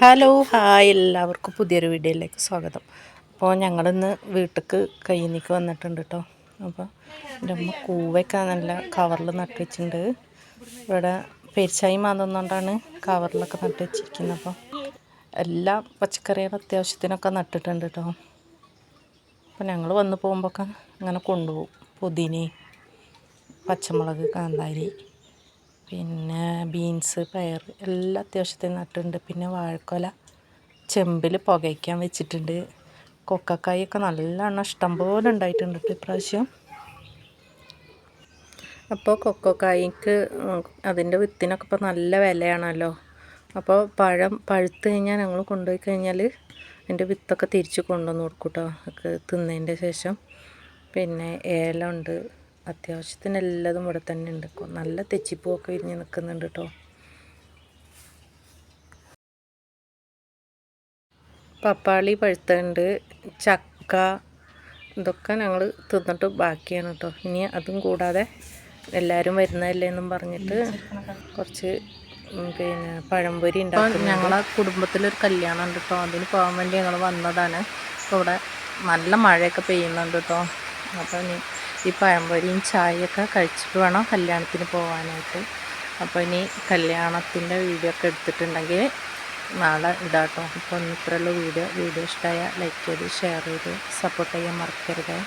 Hello hi എല്ലാവർക്കും പുതിയൊരു വീഡിയോയിലേക്ക് സ്വാഗതം. അപ്പോൾ ഞങ്ങളിന്ന് വീട്ടിലേക്ക് കൈനിക്ക് വന്നിട്ടുണ്ട് കേട്ടോ അപ്പോൾ എന്റെ അമ്മ കൂവയ്ക്ക നല്ല കവറിൽ നട്ട് വെച്ചിട്ടുണ്ട്. ഇവിടെ പെരിച്ചായി മാന്തുന്നതുകൊണ്ടാണ് കവറിലൊക്കെ നട്ട് വെച്ചിരിക്കുന്നത്. അപ്പോൾ എല്ലാ പച്ചക്കറികളും അത്യാവശ്യത്തിനൊക്കെ നട്ടിട്ടുണ്ട് കേട്ടോ അപ്പോൾ ഞങ്ങൾ വന്ന് പോകുമ്പോഴൊക്കെ അങ്ങനെ കൊണ്ടുപോകും. പുതിനയും പച്ചമുളക് കാന്താരി പിന്നെ ബീൻസ് പയർ എല്ലാം അത്യാവശ്യത്തിന് നട്ടിട്ടുണ്ട്. പിന്നെ വാഴക്കൊല ചെമ്പിൽ പുകയ്ക്കാൻ വെച്ചിട്ടുണ്ട്. കൊക്കക്കായൊക്കെ നല്ലോണം ഇഷ്ടംപോലെ ഉണ്ടായിട്ടുണ്ട് ഇപ്രാവശ്യം. അപ്പോൾ കൊക്കോക്കായ്ക്ക് അതിന്റെ വിത്തിനൊക്കെ ഇപ്പോൾ നല്ല വിലയാണല്ലോ. അപ്പോൾ പഴം പഴുത്ത് കഴിഞ്ഞാൽ ഞങ്ങൾ കൊണ്ടുപോയി കഴിഞ്ഞാൽ അതിന്റെ വിത്തൊക്കെ തിരിച്ച് കൊണ്ടുവന്ന് കൊടുക്കും കേട്ടോ. തിന്നതിന്റെ ശേഷം. പിന്നെ ഏലമുണ്ട്. അത്യാവശ്യത്തിന് എല്ലാതും ഇവിടെ തന്നെ ഉണ്ട് നല്ല തെച്ചിപ്പൂവൊക്കെ വിരിഞ്ഞ് നിൽക്കുന്നുണ്ട് കേട്ടോ. പപ്പാളി പഴുത്തുണ്ട് ചക്ക ഇതൊക്കെ ഞങ്ങൾ തിന്നിട്ട് ബാക്കിയാണ് കേട്ടോ. ഇനി അതും കൂടാതെ എല്ലാവരും വരുന്നതല്ലേ എന്നും പറഞ്ഞിട്ട് കുറച്ച് പിന്നെ പഴംപൊരി ഉണ്ടാക്കും ഞങ്ങളെ കുടുംബത്തിലൊരു കല്യാണം ഉണ്ട് കേട്ടോ. അതിന് പോകാൻ വേണ്ടി ഞങ്ങൾ വന്നതാണ്. ഇവിടെ നല്ല മഴയൊക്കെ പെയ്യുന്നുണ്ട് കേട്ടോ. അപ്പം ഇനി ഈ പഴംപൊരിയും ചായയൊക്കെ കഴിച്ചിട്ട് വേണം കല്യാണത്തിന് പോകാനായിട്ട് അപ്പോൾ ഇനി കല്യാണത്തിന്റെ വീഡിയോ ഒക്കെ എടുത്തിട്ടുണ്ടെങ്കിൽ നാളെ ഇടാട്ടോ. അപ്പോൾ ഇത്രയുള്ള വീഡിയോ. വീഡിയോ ഇഷ്ടമായ ലൈക്ക് ചെയ്ത് ഷെയർ ചെയ്ത് സപ്പോർട്ട് ചെയ്യാൻ മറക്കരുത്.